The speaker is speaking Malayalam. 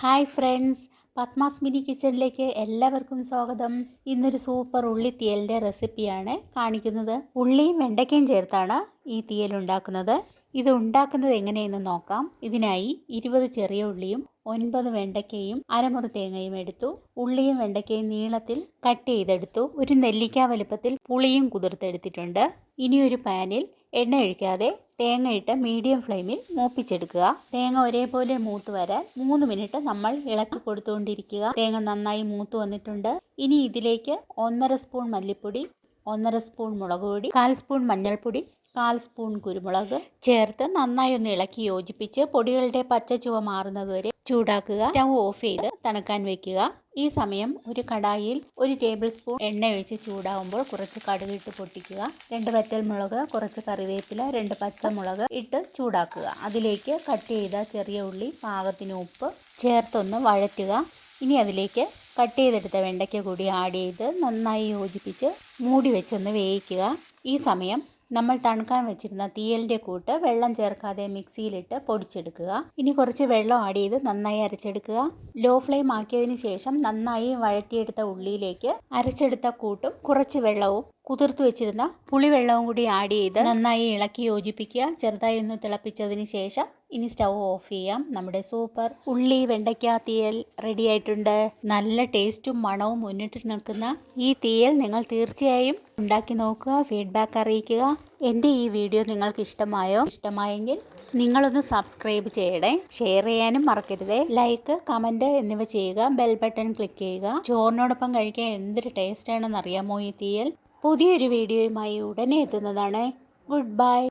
ഹായ് ഫ്രണ്ട്സ് പത്മാസ് മിനി കിച്ചണിലേക്ക് എല്ലാവർക്കും സ്വാഗതം. ഇന്നൊരു സൂപ്പർ ഉള്ളി തീയലിന്റെ റെസിപ്പിയാണ് കാണിക്കുന്നത്. ഉള്ളിയും വെണ്ടയ്ക്കയും ചേർത്താണ് ഈ തീയൽ ഉണ്ടാക്കുന്നത്. ഇത് ഉണ്ടാക്കുന്നത് എങ്ങനെയെന്ന് നോക്കാം. ഇതിനായി ഇരുപത് ചെറിയ ഉള്ളിയും ഒൻപത് വെണ്ടയ്ക്കയും അരമുറി തേങ്ങയും എടുത്തു. ഉള്ളിയും വെണ്ടയ്ക്കയും നീളത്തിൽ കട്ട് ചെയ്തെടുത്തു. ഒരു നെല്ലിക്ക വലുപ്പത്തിൽ പുളിയും കുതിർത്തെടുത്തിട്ടുണ്ട്. ഇനിയൊരു പാനിൽ എണ്ണ ഒഴിക്കാതെ തേങ്ങ ഇട്ട് മീഡിയം ഫ്ലെയിമിൽ മൂപ്പിച്ചെടുക്കുക. തേങ്ങ ഒരേപോലെ മൂത്ത് വരാൻ മൂന്ന് മിനിറ്റ് നമ്മൾ ഇളക്കി കൊടുത്തുകൊണ്ടിരിക്കുക. തേങ്ങ നന്നായി മൂത്ത് വന്നിട്ടുണ്ട്. ഇനി ഇതിലേക്ക് ഒന്നര സ്പൂൺ മല്ലിപ്പൊടി ഒന്നര സ്പൂൺ മുളക് പൊടി കാൽ സ്പൂൺ മഞ്ഞൾപ്പൊടി കാൽ സ്പൂൺ കുരുമുളക് ചേർത്ത് നന്നായി ഒന്ന് ഇളക്കി യോജിപ്പിച്ച് പൊടികളുടെ പച്ച ചുവ മാറുന്നതുവരെ ചൂടാക്കുക. സ്റ്റൗ ഓഫ് ചെയ്ത് തണുക്കാൻ വെക്കുക. ഈ സമയം ഒരു കടായിൽ ഒരു ടേബിൾ സ്പൂൺ എണ്ണ ഒഴിച്ച് ചൂടാവുമ്പോൾ കുറച്ച് കടുക് ഇട്ട് പൊട്ടിക്കുക. രണ്ട് വറ്റൽ മുളക് കുറച്ച് കറിവേപ്പില രണ്ട് പച്ചമുളക് ഇട്ട് ചൂടാക്കുക. അതിലേക്ക് കട്ട് ചെയ്ത ചെറിയ ഉള്ളി പാകത്തിന് ഉപ്പ് ചേർത്തൊന്ന് വഴറ്റുക. ഇനി അതിലേക്ക് കട്ട് ചെയ്തെടുത്ത വെണ്ടയ്ക്ക കൂടി ആഡ് ചെയ്ത് നന്നായി യോജിപ്പിച്ച് മൂടി വെച്ചൊന്ന് വേവിക്കുക. ഈ സമയം നമ്മൾ തണുക്കാൻ വെച്ചിരുന്ന തീയലിന്റെ കൂട്ട് വെള്ളം ചേർക്കാതെ മിക്സിയിലിട്ട് പൊടിച്ചെടുക്കുക. ഇനി കുറച്ച് വെള്ളം ആഡ് ചെയ്ത് നന്നായി അരച്ചെടുക്കുക. ലോ ഫ്ലെയിം ആക്കിയതിന് ശേഷം നന്നായി വഴറ്റിയെടുത്ത ഉള്ളിയിലേക്ക് അരച്ചെടുത്ത കൂട്ടും കുറച്ച് വെള്ളവും കുതിർത്ത് വെച്ചിരുന്ന പുളിവെള്ളവും കൂടി ആഡ് ചെയ്ത് നന്നായി ഇളക്കി യോജിപ്പിക്കുക. ചെറുതായി ഒന്ന് തിളപ്പിച്ചതിന് ശേഷം ഇനി സ്റ്റവ് ഓഫ് ചെയ്യാം. നമ്മുടെ സൂപ്പർ ഉള്ളി വെണ്ടയ്ക്ക തീയൽ റെഡി ആയിട്ടുണ്ട്. നല്ല ടേസ്റ്റും മണവും മുന്നിട്ട് നിൽക്കുന്ന ഈ തീയൽ നിങ്ങൾ തീർച്ചയായും ഉണ്ടാക്കി നോക്കുക ഫീഡ്ബാക്ക് അറിയിക്കുക. എന്റെ ഈ വീഡിയോ നിങ്ങൾക്ക് ഇഷ്ടമായോ? ഇഷ്ടമായെങ്കിൽ നിങ്ങളൊന്ന് സബ്സ്ക്രൈബ് ചെയ്യണേ. ഷെയർ ചെയ്യാനും മറക്കരുതേ. ലൈക്ക് കമന്റ് എന്നിവ ചെയ്യുക. ബെൽ ബട്ടൺ ക്ലിക്ക് ചെയ്യുക. ചോറിനോടൊപ്പം കഴിക്കാൻ എന്തൊരു ടേസ്റ്റാണെന്ന് അറിയാമോ ഈ തീയൽ? പുതിയൊരു വീഡിയോയുമായി ഉടനെ എത്തുന്നതാണ്. Good bye.